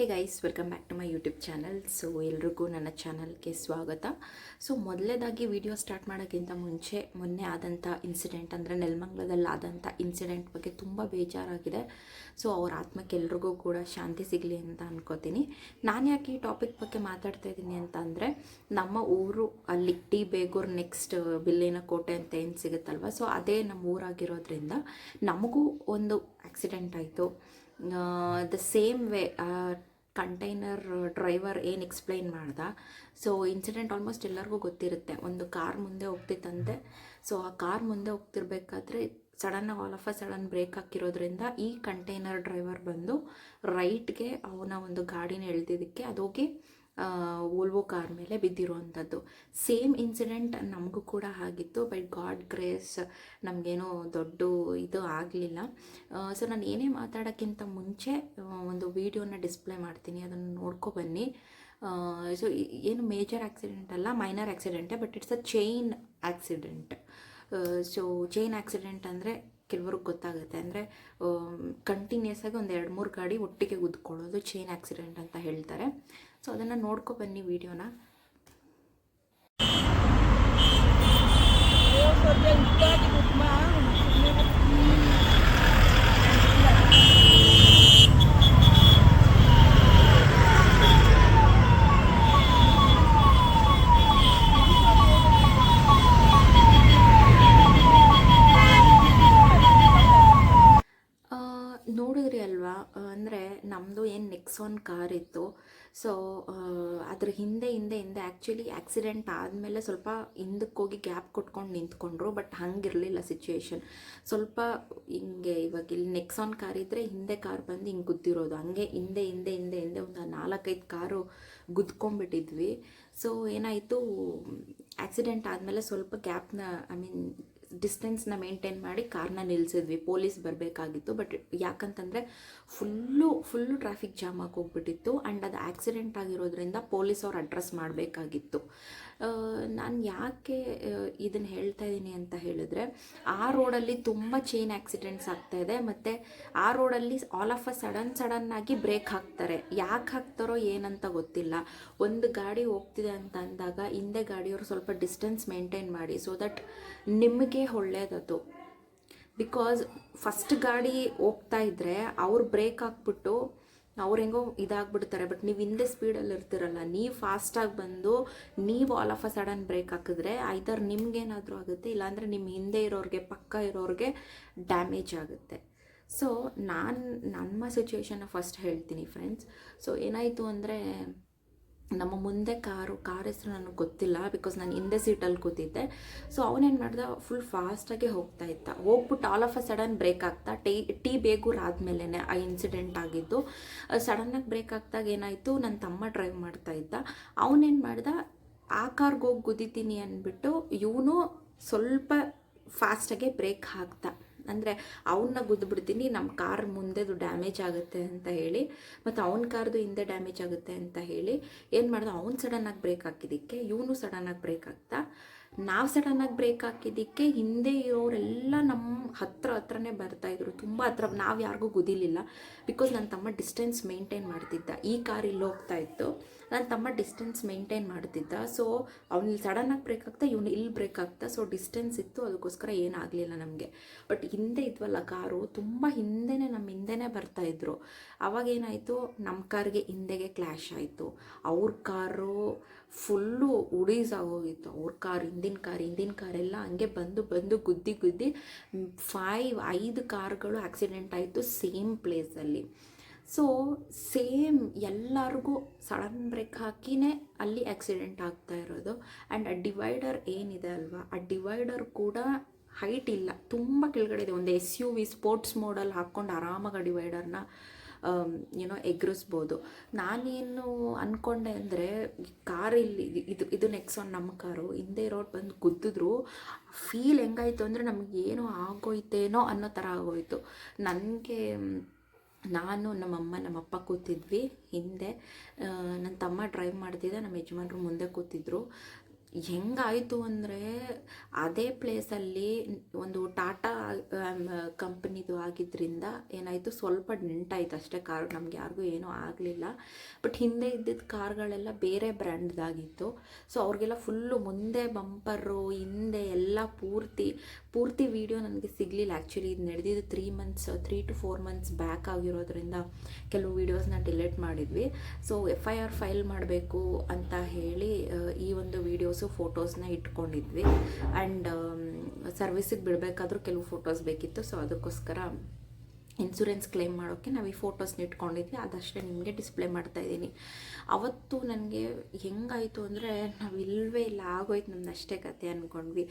Hey guys welcome back to my YouTube channel so ಎಲ್ರಿಗೂ ನನ್ನ ಚಾನಲ್ಗೆ ಸ್ವಾಗತ. ಸೊ ಮೊದಲೇದಾಗಿ ವಿಡಿಯೋ ಸ್ಟಾರ್ಟ್ ಮಾಡೋಕ್ಕಿಂತ ಮುಂಚೆ, ಮೊನ್ನೆ ಆದಂಥ ಇನ್ಸಿಡೆಂಟ್ ಅಂದರೆ ನೆಲಮಂಗ್ಲದಲ್ಲಿ ಆದಂಥ ಇನ್ಸಿಡೆಂಟ್ ಬಗ್ಗೆ ತುಂಬ ಬೇಜಾರಾಗಿದೆ. ಸೊ ಅವ್ರ ಆತ್ಮಕ್ಕೆ ಎಲ್ರಿಗೂ ಕೂಡ ಶಾಂತಿ ಸಿಗಲಿ ಅಂತ ಅನ್ಕೋತೀನಿ. ನಾನು ಯಾಕೆ ಈ ಟಾಪಿಕ್ ಬಗ್ಗೆ ಮಾತಾಡ್ತಾ ಇದ್ದೀನಿ ಅಂತ ಅಂದರೆ, ನಮ್ಮ ಊರು ಅಲ್ಲಿ ಟಿ ಬೇಗೂರು ನೆಕ್ಸ್ಟ್ ಬಿಲ್ಲಿನ ಕೋಟೆ ಅಂತ ಏನು ಸಿಗುತ್ತಲ್ವ? ಸೊ ಅದೇ ನಮ್ಮ ಊರಾಗಿರೋದ್ರಿಂದ ನಮಗೂ ಒಂದು ಆಕ್ಸಿಡೆಂಟ್ ಆಯಿತು. The same way container driver ಏನು ಎಕ್ಸ್ಪ್ಲೈನ್ ಮಾಡ್ದ? ಸೊ ಇನ್ಸಿಡೆಂಟ್ ಆಲ್ಮೋಸ್ಟ್ ಎಲ್ಲರಿಗೂ ಗೊತ್ತಿರುತ್ತೆ. ಒಂದು ಕಾರ್ ಮುಂದೆ ಹೋಗ್ತಿತ್ತಂತೆ ಸೊ ಆ ಕಾರ್ ಮುಂದೆ ಹೋಗ್ತಿರ್ಬೇಕಾದ್ರೆ ಸಡನ್ನಾಗಿ all of a sudden brake ಹಾಕಿರೋದ್ರಿಂದ ಈ ಕಂಟೈನರ್ ಡ್ರೈವರ್ ಬಂದು ರೈಟ್ಗೆ ಅವನ ಒಂದು ಗಾಡಿನ ಎಳ್ದಿದ್ದಕ್ಕೆ ಅದೋಗಿ ವೋಲ್ವೋ ಕಾರ್ ಮೇಲೆ ಬಿದ್ದಿರುವಂಥದ್ದು. ಸೇಮ್ ಇನ್ಸಿಡೆಂಟ್ ನಮಗೂ ಕೂಡ ಆಗಿತ್ತು ಬಟ್ ಗಾಡ್ ಗ್ರೇಸ್ ನಮಗೇನೋ ದೊಡ್ಡ ಇದು ಆಗಲಿಲ್ಲ. ಸೊ ನಾನು ಏನೇ ಮಾತಾಡೋಕ್ಕಿಂತ ಮುಂಚೆ ಒಂದು ವೀಡಿಯೋನ ಡಿಸ್ಪ್ಲೇ ಮಾಡ್ತೀನಿ, ಅದನ್ನು ನೋಡ್ಕೊ ಬನ್ನಿ. ಸೊ ಏನು ಮೇಜರ್ ಆಕ್ಸಿಡೆಂಟ್ ಅಲ್ಲ minor ಆಕ್ಸಿಡೆಂಟೇ but it's a chain accident so chain accident ಅಂದರೆ ಕೆಲವ್ರಿಗೆ ಗೊತ್ತಾಗುತ್ತೆ. ಅಂದರೆ ಕಂಟಿನ್ಯೂಸ್ ಆಗಿ ಒಂದು ಎರಡು, ಮೂರು ಗಾಡಿ ಒಟ್ಟಿಗೆ ಉದ್ಕೊಳ್ಳೋದು ಚೈನ್ ಆಕ್ಸಿಡೆಂಟ್ ಅಂತ ಹೇಳ್ತಾರೆ. ಸೊ ಅದನ್ನು ನೋಡ್ಕೊ ಬನ್ನಿ ವಿಡಿಯೋನ ಆ, ನೋಡಿದ್ರಿ ಅಲ್ವಾ ಅಂದರೆ ನಮ್ಮದು ಏನು ನೆಕ್ಸಾನ್ ಕಾರ್ ಇತ್ತು. ಸೊ ಅದ್ರ ಹಿಂದೆ ಹಿಂದೆ ಹಿಂದೆ ಆ್ಯಕ್ಚುಲಿ ಆ್ಯಕ್ಸಿಡೆಂಟ್ ಆದಮೇಲೆ ಸ್ವಲ್ಪ ಹಿಂದಕ್ಕೆ ಹೋಗಿ ಗ್ಯಾಪ್ ಕೊಟ್ಕೊಂಡು ನಿಂತ್ಕೊಂಡ್ರು ಬಟ್ ಹಂಗಿರಲಿಲ್ಲ ಸಿಚುವೇಶನ್ ಸ್ವಲ್ಪ ಹಿಂಗೆ ಇವಾಗ ಇಲ್ಲಿ ನೆಕ್ಸಾನ್ ಕಾರ್ ಇದ್ದರೆ ಹಿಂದೆ ಕಾರ್ ಬಂದು ಹಿಂಗೆ ಗುದ್ದಿರೋದು. ಹಂಗೆ ಹಿಂದೆ ಹಿಂದೆ ಹಿಂದೆ ಹಿಂದೆ ಒಂದು ನಾಲ್ಕೈದು ಕಾರು ಗುದ್ಕೊಂಡ್ಬಿಟ್ಟಿದ್ವಿ. ಸೊ ಏನಾಯಿತು ಆಕ್ಸಿಡೆಂಟ್ ಆದಮೇಲೆ ಸ್ವಲ್ಪ ಗ್ಯಾಪ್ನ ಐ ಮೀನ್ ಡಿಸ್ಟೆನ್ಸ್ನ ಮೇಂಟೈನ್ ಮಾಡಿ ಕಾರ್ನ ನಿಲ್ಲಿಸಿದ್ವಿ ಪೊಲೀಸ್ ಬರಬೇಕಾಗಿತ್ತು. ಬಟ್ ಯಾಕಂತಂದರೆ ಫುಲ್ಲು ಫುಲ್ಲು ಟ್ರಾಫಿಕ್ ಜಾಮ್ ಆಗಿ ಹೋಗ್ಬಿಟ್ಟಿತ್ತು ಆ್ಯಂಡ್ ಅದು ಆಕ್ಸಿಡೆಂಟ್ ಆಗಿರೋದ್ರಿಂದ ಪೊಲೀಸ್ ಅವ್ರು ಅಡ್ರೆಸ್ ಮಾಡಬೇಕಾಗಿತ್ತು. ನಾನು ಯಾಕೆ ಇದನ್ನು ಹೇಳ್ತಾ ಇದ್ದೀನಿ ಅಂತ ಹೇಳಿದ್ರೆ, ಆ ರೋಡಲ್ಲಿ ತುಂಬ ಚೈನ್ ಆಕ್ಸಿಡೆಂಟ್ಸ್ ಆಗ್ತಾ ಇದೆ, ಮತ್ತು ಆ ರೋಡಲ್ಲಿ all of a sudden sudden ಆಗಿ ಬ್ರೇಕ್ ಹಾಕ್ತಾರೆ. ಯಾಕೆ ಹಾಕ್ತಾರೋ ಏನಂತ ಗೊತ್ತಿಲ್ಲ. ಒಂದು ಗಾಡಿ ಹೋಗ್ತಿದೆ ಅಂತ ಅಂದಾಗ, ಹಿಂದೆ ಗಾಡಿಯವರು ಸ್ವಲ್ಪ ಡಿಸ್ಟೆನ್ಸ್ ಮೇಂಟೈನ್ ಮಾಡಿ ಸೊ ದಟ್ ನಿಮಗೆ ಒಳ್ಳೆಯದದು ಬಿಕಾಸ್ ಫಸ್ಟ್ ಗಾಡಿ ಹೋಗ್ತಾ ಇದ್ದರೆ ಅವ್ರು ಬ್ರೇಕ್ ಹಾಕ್ಬಿಟ್ಟು ಅವ್ರು ಹೆಂಗೋ ಇದಾಗ್ಬಿಡ್ತಾರೆ ಬಟ್ ನೀವು ಹಿಂದೆ ಸ್ಪೀಡಲ್ಲಿ ಇರ್ತಿರಲ್ಲ, ನೀವು ಫಾಸ್ಟಾಗಿ ಬಂದು ನೀವು all of a sudden brake ಹಾಕಿದ್ರೆ ಐದರ್ ನಿಮ್ಗೇನಾದರೂ ಆಗುತ್ತೆ, ಇಲ್ಲಾಂದರೆ ನಿಮ್ಮ ಹಿಂದೆ ಇರೋರಿಗೆ, ಪಕ್ಕ ಇರೋರಿಗೆ ಡ್ಯಾಮೇಜ್ ಆಗುತ್ತೆ. ಸೊ ನಾನು ನಮ್ಮ ಸಿಚುವೇಶನ್ನ ಫಸ್ಟ್ ಹೇಳ್ತೀನಿ ಫ್ರೆಂಡ್ಸ್ ಸೊ ಏನಾಯಿತು ಅಂದರೆ ನಮ್ಮ ಮುಂದೆ ಕಾರು ಕಾರ್ ಹೆಸರು ನನಗೆ ಗೊತ್ತಿಲ್ಲ ಬಿಕಾಸ್ ನಾನು ಹಿಂದೆ ಸೀಟಲ್ಲಿ ಕೂತಿದ್ದೆ. ಸೊ ಅವನೇನು ಮಾಡ್ದ? ಫುಲ್ ಫಾಸ್ಟಾಗಿ ಹೋಗ್ತಾ ಇತ್ತ ಹೋಗ್ಬಿಟ್ಟು all of a sudden brake ಆಗ್ತಾ, ಟೀ ಟೀ ಬೇಗೂರ್ ಆದಮೇಲೆ ಆ ಇನ್ಸಿಡೆಂಟ್ ಆಗಿದ್ದು. ಸಡನ್ನಾಗಿ ಬ್ರೇಕ್ ಆಗ್ದಾಗ ಏನಾಯಿತು? ನನ್ನ ತಮ್ಮ ಡ್ರೈವ್ ಮಾಡ್ತಾ ಇದ್ದ. ಅವನೇನು ಮಾಡ್ದ? ಆ ಕಾರ್ಗೆ ಹೋಗಿ ಗುದ್ದಿತೀನಿ ಅಂದ್ಬಿಟ್ಟು ಇವನು ಸ್ವಲ್ಪ ಫಾಸ್ಟಾಗೆ ಬ್ರೇಕ್ ಹಾಕ್ದ. ಅಂದರೆ ಅವನ್ನ ಗುದ್ದುಬಿಡ್ತೀನಿ ನಮ್ಮ ಕಾರ್ ಮುಂದೆದು ಡ್ಯಾಮೇಜ್ ಆಗುತ್ತೆ ಅಂತ ಹೇಳಿ, ಮತ್ತು ಅವನ ಕಾರ್ದು ಹಿಂದೆ ಡ್ಯಾಮೇಜ್ ಆಗುತ್ತೆ ಅಂತ ಹೇಳಿ, ಏನು ಮಾಡ್ದೆ, ಅವ್ನು ಸಡನ್ನಾಗಿ ಬ್ರೇಕ್ ಹಾಕಿದ್ದಕ್ಕೆ ಇವನು ಸಡನ್ನಾಗಿ ಬ್ರೇಕ್ ಹಾಕ್ತಾ, ನಾವು ಸಡನ್ನಾಗಿ ಬ್ರೇಕ್ ಹಾಕಿದ್ದಕ್ಕೆ ಹಿಂದೆ ಇರೋರೆಲ್ಲ ನಮ್ಮ ಹತ್ರ ಹತ್ರನೇ ಬರ್ತಾಯಿದ್ರು ತುಂಬ ಹತ್ರ, ನಾವು ಯಾರಿಗೂ ಗುದಿಲಿಲ್ಲ ಬಿಕಾಸ್ ನನ್ನ ತಮ್ಮ ಡಿಸ್ಟೆನ್ಸ್ ಮೇಂಟೈನ್ ಮಾಡ್ತಿದ್ದ, ಈ ಕಾರ್ ಇಲ್ಲಿ ಹೋಗ್ತಾ ಇತ್ತು. ನನ್ನ ತಮ್ಮ ಡಿಸ್ಟೆನ್ಸ್ ಮೇಂಟೈನ್ ಮಾಡ್ತಿದ್ದ ಸೊ ಅವ್ನು ಸಡನ್ನಾಗಿ ಬ್ರೇಕ್ ಆಗ್ತಾ, ಇವ್ನು ಇಲ್ಲಿ ಬ್ರೇಕ್ ಆಗ್ತಾ ಸೊ ಡಿಸ್ಟೆನ್ಸ್ ಇತ್ತು, ಅದಕ್ಕೋಸ್ಕರ ಏನಾಗಲಿಲ್ಲ ನಮಗೆ. ಬಟ್ ಹಿಂದೆ ಇದ್ವಲ್ಲ ಕಾರು, ತುಂಬ ಹಿಂದೆನೇ ನಮ್ಮ ಹಿಂದೆನೇ ಬರ್ತಾಯಿದ್ರು ಅವಾಗ ಏನಾಯಿತು ನಮ್ಮ ಕಾರ್ಗೆ ಹಿಂದೆಗೆ ಕ್ಲ್ಯಾಶ್ ಆಯಿತು. ಅವ್ರ ಕಾರು ಫುಲ್ಲು ಆಗೋಗಿತ್ತು. ಅವ್ರ ಕಾರ್, ಹಿಂದಿನ ಕಾರ್, ಹಿಂದಿನ ಕಾರೆಲ್ಲ ಹಂಗೆ ಬಂದು ಬಂದು, ಗುದ್ದಿ ಗುದ್ದಿ ಫೈವ್ ಐದು ಕಾರ್ಗಳು ಆಕ್ಸಿಡೆಂಟ್ ಆಯಿತು ಸೇಮ್ ಪ್ಲೇಸಲ್ಲಿ ಸೊ ಸೇಮ್ ಎಲ್ಲರಿಗೂ ಸಡನ್ ಬ್ರೇಕ್ ಹಾಕಿನೇ ಅಲ್ಲಿ ಆಕ್ಸಿಡೆಂಟ್ ಆಗ್ತಾ ಇರೋದು. ಆ್ಯಂಡ್ ಆ ಡಿವೈಡರ್ ಏನಿದೆ ಅಲ್ವಾ? ಆ ಡಿವೈಡರ್ ಕೂಡ ಹೈಟ್ ಇಲ್ಲ. ತುಂಬ ಕೆಳಗಡೆ ಇದೆ. ಒಂದು ಎಸ್ ಯು ವಿ ಸ್ಪೋರ್ಟ್ಸ್ ಮೋಡಲ್ಲಿ ಹಾಕ್ಕೊಂಡು ಆರಾಮಾಗಿ ಡಿವೈಡರ್ನ ಏನೋ ಎಗ್ರಿಸ್ಬೋದು. ನಾನೇನು ಅಂದ್ಕೊಂಡೆ ಅಂದರೆ ಕಾರ್ ಇಲ್ಲಿ, ಇದು ಇದು ನೆಕ್ಸಾನ್ ನಮ್ಮ ಕಾರು ಹಿಂದೆ ರೋಡ್ ಬಂದು ಗುದ್ದಿದ್ರು. ಫೀಲ್ ಹೆಂಗಾಯಿತು ಅಂದರೆ ನಮಗೆ ಏನೋ ಆಗೋಯ್ತೇನೋ ಅನ್ನೋ ಥರ ಆಗೋಯ್ತು. ನನಗೆ ನಾನು, ನಮ್ಮಮ್ಮ, ನಮ್ಮಪ್ಪ ಕೂತಿದ್ವಿ. ಹಿಂದೆ ನನ್ನ ತಮ್ಮ ಡ್ರೈವ್ ಮಾಡ್ತಿದ್ದೆ, ನಮ್ಮ ಯಜಮಾನ್ರು ಮುಂದೆ ಕೂತಿದ್ರು. ಹೆಂಗಾಯಿತು ಅಂದರೆ, ಅದೇ ಪ್ಲೇಸಲ್ಲಿ ಒಂದು ಟಾಟಾ ಕಂಪ್ನಿದು ಆಗಿದ್ದರಿಂದ ಏನಾಯಿತು, ಸ್ವಲ್ಪ ನೆಂಟಾಯ್ತು ಅಷ್ಟೇ ಕಾರ್ ನಮ್ಗೆ ಯಾರಿಗೂ ಏನೂ ಆಗಲಿಲ್ಲ. ಬಟ್ ಹಿಂದೆ ಇದ್ದಿದ್ದ ಕಾರ್ಗಳೆಲ್ಲ ಬೇರೆ ಬ್ರ್ಯಾಂಡ್ದಾಗಿತ್ತು ಸೊ ಅವ್ರಿಗೆಲ್ಲ ಫುಲ್ಲು ಮುಂದೆ ಬಂಪರು ಹಿಂದೆ ಎಲ್ಲ ಪೂರ್ತಿ ಪೂರ್ತಿ ವೀಡಿಯೋ ನನಗೆ ಸಿಗಲಿಲ್ಲ ಆ್ಯಕ್ಚುಲಿ ಇದು ನಡೆದಿದ್ದು three months three to four months back ಆಗಿರೋದ್ರಿಂದ ಕೆಲವು ವೀಡಿಯೋಸ್ನ ಡಿಲೀಟ್ ಮಾಡಿದ್ವಿ. So F I R file ಮಾಡಬೇಕು ಅಂತ ಹೇಳಿ ಈ ಒಂದು ವೀಡಿಯೋಸು ಫೋಟೋಸ್ನ ಇಟ್ಕೊಂಡಿದ್ವಿ. ಆ್ಯಂಡ್ ಸರ್ವಿಸಿಗೆ ಬಿಡಬೇಕಾದ್ರೂ ಕೆಲವು ಫೋಟೋಸ್ ಬೇಕಿತ್ತು. ಸೊ ಅದಕ್ಕೋಸ್ಕರ ಇನ್ಸೂರೆನ್ಸ್ ಕ್ಲೇಮ್ ಮಾಡೋಕ್ಕೆ ನಾವು ಈ ಫೋಟೋಸ್ನ ಇಟ್ಕೊಂಡಿದ್ವಿ. ಅದಷ್ಟೇ ನಿಮಗೆ ಡಿಸ್ಪ್ಲೇ ಮಾಡ್ತಾ ಇದ್ದೀನಿ. ಅವತ್ತು ನನಗೆ ಹೆಂಗಾಯಿತು ಅಂದರೆ ನಾವು ಇಲ್ಲವೇ ಇಲ್ಲ, ಆಗೋಯ್ತು ನಮ್ದು ಅಷ್ಟೇ ಕತೆ ಅಂದ್ಕೊಂಡ್ವಿ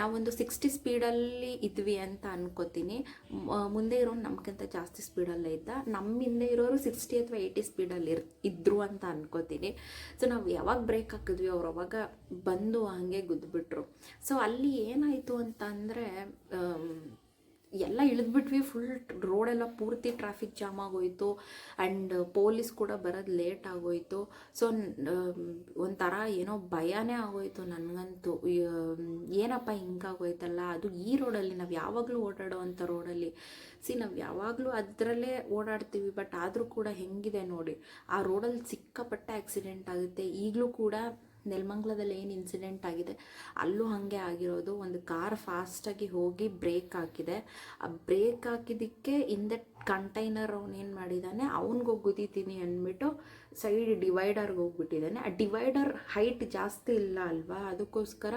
ನಾವೊಂದು ಸಿಕ್ಸ್ಟಿ ಸ್ಪೀಡಲ್ಲಿ ಇದ್ವಿ ಅಂತ ಅನ್ಕೋತೀನಿ. ಮುಂದೆ ಇರೋನು ನಮಗಿಂತ ಜಾಸ್ತಿ ಸ್ಪೀಡಲ್ಲೇ ಇದ್ದ. ನಮ್ಮ ಹಿಂದೆ ಇರೋರು ಸಿಕ್ಸ್ಟಿ ಅಥವಾ ಏಯ್ಟಿ ಸ್ಪೀಡಲ್ಲಿ ಇರ್, ಇದ್ರು ಅಂತ ಅನ್ಕೋತೀನಿ. ಸೊ ನಾವು ಯಾವಾಗ ಬ್ರೇಕ್ ಹಾಕಿದ್ವಿ, ಅವ್ರು ಅವಾಗ ಬಂದು ಹಾಗೆ ಗುದ್ದುಬಿಟ್ರು ಸೊ ಅಲ್ಲಿ ಏನಾಯಿತು ಅಂತ ಅಂದರೆ ಎಲ್ಲ ಇಳಿದ್ಬಿಟ್ವಿ. ಫುಲ್ ರೋಡೆಲ್ಲ ಪೂರ್ತಿ ಟ್ರಾಫಿಕ್ ಜಾಮ್ ಆಗೋಯ್ತು. ಆ್ಯಂಡ್ ಪೊಲೀಸ್ ಕೂಡ ಬರೋದು ಲೇಟ್ ಆಗೋಯ್ತು. ಸೊ ಒಂಥರ ಏನೋ ಭಯನೇ ಆಗೋಯ್ತು ನನಗಂತೂ. ಏನಪ್ಪ ಹಿಂಗಾಗೋಯ್ತಲ್ಲ? ಅದು ಈ ರೋಡಲ್ಲಿ ನಾವು ಯಾವಾಗಲೂ ಓಡಾಡೋ ಅಂಥ ರೋಡಲ್ಲಿ ಸಿ ನಾವು ಯಾವಾಗಲೂ ಅದರಲ್ಲೇ ಓಡಾಡ್ತೀವಿ. ಬಟ್ ಆದರೂ ಕೂಡ ಹೆಂಗಿದೆ ನೋಡಿ. ಆ ರೋಡಲ್ಲಿ ಸಿಕ್ಕಾಪಟ್ಟೆ ಆಕ್ಸಿಡೆಂಟ್ ಆಗುತ್ತೆ. ಈಗಲೂ ಕೂಡ ನೆಲಮಂಗ್ಲದಲ್ಲಿ ಏನು ಇನ್ಸಿಡೆಂಟ್ ಆಗಿದೆ, ಅಲ್ಲೂ ಹಾಗೆ ಆಗಿರೋದು. ಒಂದು ಕಾರ್ ಫಾಸ್ಟಾಗಿ ಹೋಗಿ ಬ್ರೇಕ್ ಹಾಕಿದೆ. ಆ ಬ್ರೇಕ್ ಹಾಕಿದ್ದಕ್ಕೆ ಹಿಂದೆ ಕಂಟೈನರ್ ಏನು ಮಾಡಿದ್ದಾನೆ ಅವನಿಗೆ ಗುದ್ದೀತೀನಿ ಅಂದ್ಬಿಟ್ಟು ಸೈಡ್ ಡಿವೈಡರ್ಗೆ ಹೋಗ್ಬಿಟ್ಟಿದ್ದಾನೆ ಆ ಡಿವೈಡರ್ ಹೈಟ್ ಜಾಸ್ತಿ ಇಲ್ಲ ಅಲ್ವಾ? ಅದಕ್ಕೋಸ್ಕರ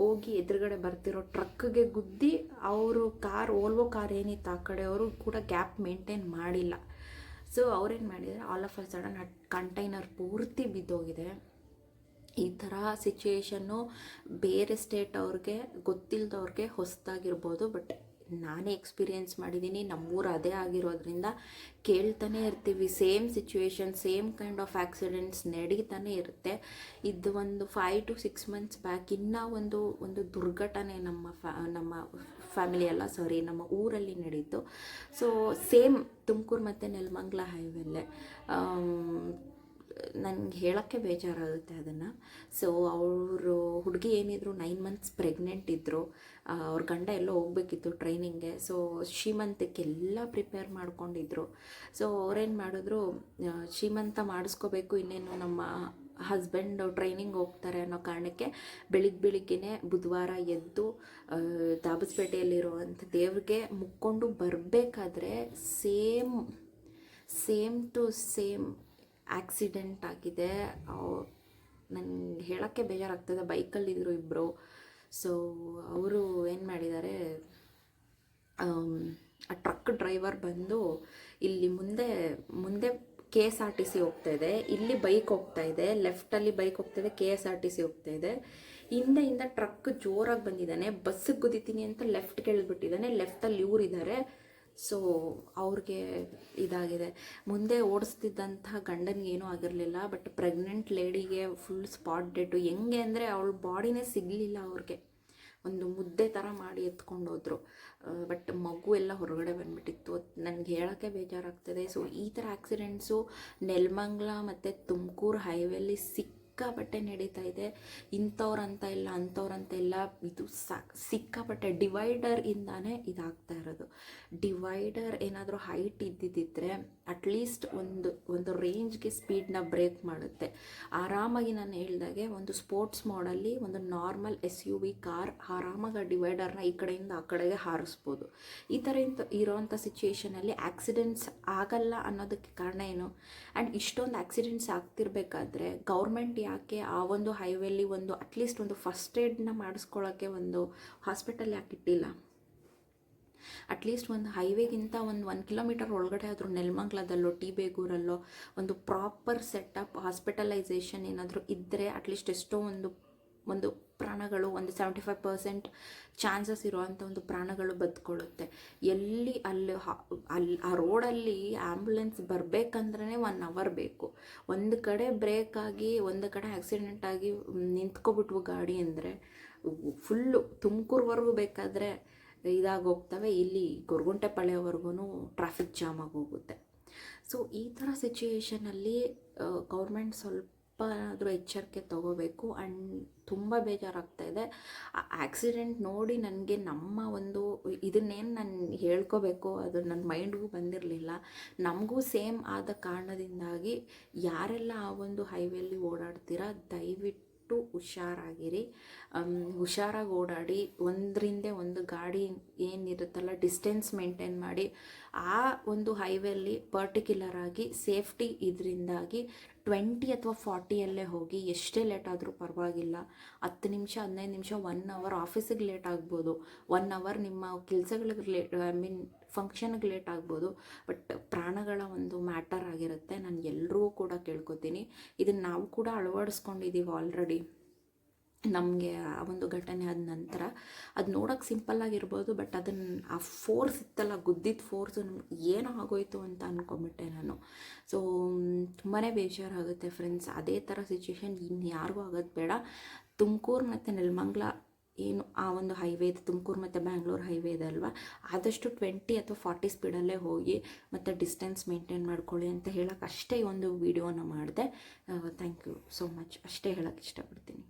ಹೋಗಿ ಎದುರುಗಡೆ ಬರ್ತಿರೋ ಟ್ರಕ್ಗೆ ಗುದ್ದಿ ಅವರು ಕಾರ್ ಓಲ್ವೋ ಕಾರ್ ಏನಿತ್ತು ಆ ಕಡೆ ಅವರು ಕೂಡ ಗ್ಯಾಪ್ ಮೇಂಟೈನ್ ಮಾಡಿಲ್ಲ. ಸೊ ಅವ್ರೇನು ಮಾಡಿದ್ದಾರೆ ಆಲ್ ಆಫ್ ಅ ಸಡನ್ ಆ ಕಂಟೈನರ್ ಪೂರ್ತಿ ಬಿದ್ದೋಗಿದೆ. ಈ ಥರ ಸಿಚುಯೇಷನ್ನು ಬೇರೆ ಸ್ಟೇಟ್ ಅವ್ರಿಗೆ ಗೊತ್ತಿಲ್ಲದವ್ರಿಗೆ ಹೊಸದಾಗಿರ್ಬೋದು, ಬಟ್ ನಾನೇ ಎಕ್ಸ್ಪೀರಿಯೆನ್ಸ್ ಮಾಡಿದ್ದೀನಿ, ನಮ್ಮೂರು ಅದೇ ಆಗಿರೋದ್ರಿಂದ ಕೇಳ್ತಾನೆ ಇರ್ತೀವಿ. Same situation same kind of accidents ನಡೀತಾನೆ ಇರುತ್ತೆ. ಇದು ಒಂದು five to six months back ಇನ್ನೂ ಒಂದು ಒಂದು ದುರ್ಘಟನೆ ನಮ್ಮ ಫ್ಯಾ ನಮ್ಮ ಫ್ಯಾಮಿಲಿ ಅಲ್ಲ ಸಾರಿ ನಮ್ಮ ಊರಲ್ಲಿ ನಡೀತು. ಸೊ ಸೇಮ್ ತುಮಕೂರು ಮತ್ತು ನೆಲಮಂಗ್ಲ ಹೈವೇಲೆ ನನಗೆ ಹೇಳೋಕ್ಕೆ ಬೇಜಾರಾಗುತ್ತೆ ಅದನ್ನು. ಸೊ ಅವರು ಹುಡುಗಿ ಏನಿದ್ರು ನೈನ್ ಮಂತ್ಸ್ ಪ್ರೆಗ್ನೆಂಟ್ ಇದ್ದರು ಅವ್ರ ಗಂಡ ಎಲ್ಲೋ ಹೋಗ್ಬೇಕಿತ್ತು ಟ್ರೈನಿಂಗ್ಗೆ ಸೊ ಶ್ರೀಮಂತಕ್ಕೆಲ್ಲ ಪ್ರಿಪೇರ್ ಮಾಡ್ಕೊಂಡಿದ್ರು. ಸೊ ಅವ್ರೇನು ಮಾಡಿದ್ರು ಶ್ರೀಮಂತ ಮಾಡಿಸ್ಕೋಬೇಕು, ಇನ್ನೇನು ನಮ್ಮ ಹಸ್ಬೆಂಡ್ ಟ್ರೈನಿಂಗ್ ಹೋಗ್ತಾರೆ ಅನ್ನೋ ಕಾರಣಕ್ಕೆ ಬೆಳಿಗ್ಗೆ ಬೆಳಿಗ್ಗೆ ಬುಧವಾರ ಎದ್ದು ದಾಬಸ್ಪೇಟೆಯಲ್ಲಿರುವಂಥ ದೇವ್ರಿಗೆ ಮುಕ್ಕೊಂಡು ಬರಬೇಕಾದ್ರೆ same same to same accident ಆಗಿದೆ. ನನಗೆ ಹೇಳೋಕ್ಕೆ ಬೇಜಾರಾಗ್ತದೆ. ಬೈಕಲ್ಲಿದ್ದರು ಇಬ್ಬರು ಸೊ ಅವರು ಏನು ಮಾಡಿದ್ದಾರೆ ಆ ಟ್ರಕ್ ಡ್ರೈವರ್ ಬಂದು ಇಲ್ಲಿ ಮುಂದೆ ಮುಂದೆ K S R T C ಹೋಗ್ತಾ ಇದೆ. ಇಲ್ಲಿ ಬೈಕ್ ಹೋಗ್ತಾ ಇದೆ. ಲೆಫ್ಟಲ್ಲಿ ಬೈಕ್ ಹೋಗ್ತಾ ಇದೆ. K S R T C ಹೋಗ್ತಾ ಇದೆ. ಹಿಂದೆಯಿಂದ ಟ್ರಕ್ ಜೋರಾಗಿ ಬಂದಿದ್ದಾನೆ. ಬಸ್ಸಿಗೆ ಗುದಿತೀನಿ ಅಂತ ಲೆಫ್ಟ್ ಕೇಳಿಬಿಟ್ಟಿದ್ದಾನೆ ಲೆಫ್ಟಲ್ಲಿ ಇವ್ರಿದ್ದಾರೆ ಸೊ ಅವ್ರಿಗೆ ಇದಾಗಿದೆ. ಮುಂದೆ ಓಡಿಸ್ತಿದ್ದಂಥ ಗಂಡನಿಗೆ ಏನೂ ಆಗಿರಲಿಲ್ಲ ಬಟ್ ಪ್ರೆಗ್ನೆಂಟ್ ಲೇಡಿಗೆ ಫುಲ್ ಸ್ಪಾಟ್ ಡೆಡ್ಡು ಹೆಂಗೆ ಅಂದರೆ ಅವಳ ಬಾಡಿನೇ ಸಿಗಲಿಲ್ಲ ಅವ್ರಿಗೆ. ಒಂದು ಮುದ್ದೆ ಥರ ಮಾಡಿ ಎತ್ಕೊಂಡು ಹೋದ್ರು ಬಟ್ ಮಗು ಎಲ್ಲ ಹೊರಗಡೆ ಬಂದ್ಬಿಟ್ಟಿತ್ತು. ನನಗೆ ಹೇಳೋಕ್ಕೆ ಬೇಜಾರಾಗ್ತದೆ. ಸೊ ಈ ಥರ ಆಕ್ಸಿಡೆಂಟ್ಸು ನೆಲಮಂಗ್ಲ ಮತ್ತು ತುಮಕೂರು ಹೈವೇಲಿ ಸಿಕ್ಕಾಪಟ್ಟೆ ನಡೀತಾ ಇದೆ. ಇಂಥವ್ರಂತ ಇಲ್ಲ, ಅಂಥವ್ರಂತ ಇಲ್ಲ. ಇದು ಸಾಕ್ ಸಿಕ್ಕಾಪಟ್ಟೆ ಡಿವೈಡರ್ ಇಂದಾನೇ ಇದಾಗ್ತಾ ಇರೋದು. ಡಿವೈಡರ್ ಏನಾದರೂ ಹೈಟ್ ಇದ್ದಿದ್ದರೆ ಅಟ್ಲೀಸ್ಟ್ ಒಂದು ಒಂದು ರೇಂಜ್ಗೆ ಸ್ಪೀಡ್ನ ಬ್ರೇಕ್ ಮಾಡುತ್ತೆ. ಆರಾಮಾಗಿ ನಾನು ಹೇಳ್ದಾಗೆ ಒಂದು ಸ್ಪೋರ್ಟ್ಸ್ ಮಾಡಲ್ಲಿ ಒಂದು normal S U V car ಆರಾಮಾಗಿ ಡಿವೈಡರ್ನ ಈ ಕಡೆಯಿಂದ ಆ ಕಡೆಗೆ ಹಾರಿಸ್ಬೋದು. ಈ ಥರ ಇಂಥ ಇರೋವಂಥ ಸಿಚುಯೇಷನಲ್ಲಿ ಆಕ್ಸಿಡೆಂಟ್ಸ್ ಆಗಲ್ಲ ಅನ್ನೋದಕ್ಕೆ ಕಾರಣ ಏನು? ಆ್ಯಂಡ್ ಇಷ್ಟೊಂದು ಆಕ್ಸಿಡೆಂಟ್ಸ್ ಆಗ್ತಿರ್ಬೇಕಾದ್ರೆ ಗೌರ್ಮೆಂಟ್ ಯಾಕೆ ಆ ಒಂದು ಹೈವೇಲಿ ಒಂದು ಅಟ್ಲೀಸ್ಟ್ ಒಂದು ಫಸ್ಟ್ ಏಡ್ನ ಮಾಡಿಸ್ಕೊಳ್ಳೋಕ್ಕೆ ಒಂದು ಹಾಸ್ಪಿಟಲ್ ಯಾಕೆ ಇಟ್ಟಿಲ್ಲ? ಅಟ್ಲೀಸ್ಟ್ ಒಂದು ಹೈವೇಗಿಂತ ಒಂದು ಒನ್ ಕಿಲೋಮೀಟರ್ ಒಳಗಡೆ ಆದರೂ ನೆಲಮಂಗ್ಲದಲ್ಲೋ ಟಿ ಬೇಗೂರಲ್ಲೋ ಒಂದು ಪ್ರಾಪರ್ ಸೆಟಪ್ ಹಾಸ್ಪಿಟಲೈಸೇಷನ್ ಏನಾದರೂ ಇದ್ದರೆ ಅಟ್ಲೀಸ್ಟ್ ಎಷ್ಟೋ ಒಂದು ಒಂದು ಪ್ರಾಣಗಳು, ಒಂದು ಸೆವೆಂಟಿ ಫೈವ್ ಪರ್ಸೆಂಟ್ ಚಾನ್ಸಸ್ ಇರುವಂಥ ಒಂದು ಪ್ರಾಣಗಳು ಬದುಕೊಳ್ಳುತ್ತೆ ಎಲ್ಲಿ ಅಲ್ಲಿ ಅಲ್ಲಿ, ಆ ರೋಡಲ್ಲಿ ಆ್ಯಂಬುಲೆನ್ಸ್ ಬರಬೇಕಂದ್ರೆ ಒನ್ ಅವರ್ ಬೇಕು. ಒಂದು ಕಡೆ ಬ್ರೇಕ್ ಆಗಿ, ಒಂದು ಕಡೆ ಆಕ್ಸಿಡೆಂಟ್ ಆಗಿ ನಿಂತ್ಕೊಬಿಟ್ವು ಗಾಡಿ ಅಂದರೆ ಫುಲ್ಲು ತುಮಕೂರ್ವರೆಗೂ ಬೇಕಾದರೆ ಇದಾಗಿ ಹೋಗ್ತವೆ ಇಲ್ಲಿ ಗೊರಗುಂಟೆಪಾಳ್ಯವರೆಗೂ ಟ್ರಾಫಿಕ್ ಜಾಮ್ ಆಗಿ ಹೋಗುತ್ತೆ ಸೊ ಈ ಥರ ಸಿಚುಯೇಷನಲ್ಲಿ ಗೌರ್ಮೆಂಟ್ ಸ್ವಲ್ಪ ಆದರೂ ಎಚ್ಚರಿಕೆ ತಗೋಬೇಕು. ಆ್ಯಂಡ್ ತುಂಬ ಬೇಜಾರಾಗ್ತಾ ಇದೆ. ಆ ಆಕ್ಸಿಡೆಂಟ್ ನೋಡಿ ನನಗೆ ನಮ್ಮ ಒಂದು ಇದನ್ನೇನು ನಾನು ಹೇಳ್ಕೋಬೇಕು ಅದು ನನ್ನ ಮೈಂಡ್ಗೂ ಬಂದಿರಲಿಲ್ಲ. ನಮಗೂ ಸೇಮ್ ಆದ ಕಾರಣದಿಂದಾಗಿ ಯಾರೆಲ್ಲ ಆ ಒಂದು ಹೈವೇಲಿ ಓಡಾಡ್ತೀರಾ, ದಯವಿಟ್ಟು ಹುಷಾರಾಗಿರಿ. ಹುಷಾರಾಗಿ ಓಡಾಡಿ, ಒಂದರಿಂದ ಒಂದು ಗಾಡಿ ಏನಿರುತ್ತಲ್ಲ, ಡಿಸ್ಟೆನ್ಸ್ ಮೇಂಟೈನ್ ಮಾಡಿ, ಆ ಒಂದು ಹೈವೇಲಿ ಪರ್ಟಿಕ್ಯುಲರ್ ಆಗಿ ಸೇಫ್ಟಿ ಇದರಿಂದಾಗಿ ಟ್ವೆಂಟಿ ಅಥವಾ ಫಾರ್ಟಿಯಲ್ಲೇ ಹೋಗಿ ಎಷ್ಟೇ ಲೇಟ್ ಆದರೂ ಪರವಾಗಿಲ್ಲ. ಹತ್ತು ನಿಮಿಷ, ಹದಿನೈದು ನಿಮಿಷ ಒನ್ ಅವರ್ ಆಫೀಸಿಗೆ ಲೇಟ್ ಆಗ್ಬೋದು. ಒನ್ ಅವರ್ ನಿಮ್ಮ ಕೆಲಸಗಳಿಗೆ ಲೇಟ್ ಐ ಮೀನ್ ಫಂಕ್ಷನ್ಗೆ ಲೇಟ್ ಆಗ್ಬೋದು. ಬಟ್ ಪ್ರಾಣಗಳ ಒಂದು ಮ್ಯಾಟರ್ ಆಗಿರುತ್ತೆ. ನಾನು ಎಲ್ಲರೂ ಕೂಡ ಕೇಳ್ಕೊತೀನಿ. ಇದನ್ನು ನಾವು ಕೂಡ ಅಳವಡಿಸ್ಕೊಂಡಿದ್ದೀವಿ ಆಲ್ರೆಡಿ ನಮಗೆ ಆ ಒಂದು ಘಟನೆ ಆದ ನಂತರ ಅದು ನೋಡೋಕೆ ಸಿಂಪಲ್ಲಾಗಿರ್ಬೋದು ಬಟ್ ಅದನ್ನು ಆ ಫೋರ್ಸ್ ಇತ್ತಲ್ಲ, ಗುದ್ದಿದ ಫೋರ್ಸು ಏನೋ ಆಗೋಯ್ತು ಅಂತ ಅಂದ್ಕೊಂಬಿಟ್ಟೆ ನಾನು. ಸೊ ತುಂಬಾ ಬೇಜಾರಾಗುತ್ತೆ ಫ್ರೆಂಡ್ಸ್ ಅದೇ ಥರ ಸಿಚುವೇಶನ್ ಇನ್ನು ಯಾರಿಗೂ ಆಗೋದು ಬೇಡ. ತುಮಕೂರು ಮತ್ತು ನೆಲಮಂಗ್ಲ ಏನು ಆ ಒಂದು ಹೈವೇ ಇದೆ. ತುಮಕೂರು ಮತ್ತು ಬ್ಯಾಂಗ್ಳೂರು ಹೈವೇ ಇದೆ ಅಲ್ವಾ? ಆದಷ್ಟು ಟ್ವೆಂಟಿ ಅಥವಾ ಫಾರ್ಟಿ ಸ್ಪೀಡಲ್ಲೇ ಹೋಗಿ ಮತ್ತು ಡಿಸ್ಟೆನ್ಸ್ ಮೇಂಟೈನ್ ಮಾಡ್ಕೊಳ್ಳಿ ಅಂತ ಹೇಳೋಕೆ ಅಷ್ಟೇ ಒಂದು ವಿಡಿಯೋನ ಮಾಡಿದೆ. ಥ್ಯಾಂಕ್ ಯು ಸೋ ಮಚ್ ಅಷ್ಟೇ ಹೇಳೋಕ್ಕೆ ಇಷ್ಟಪಡ್ತೀನಿ.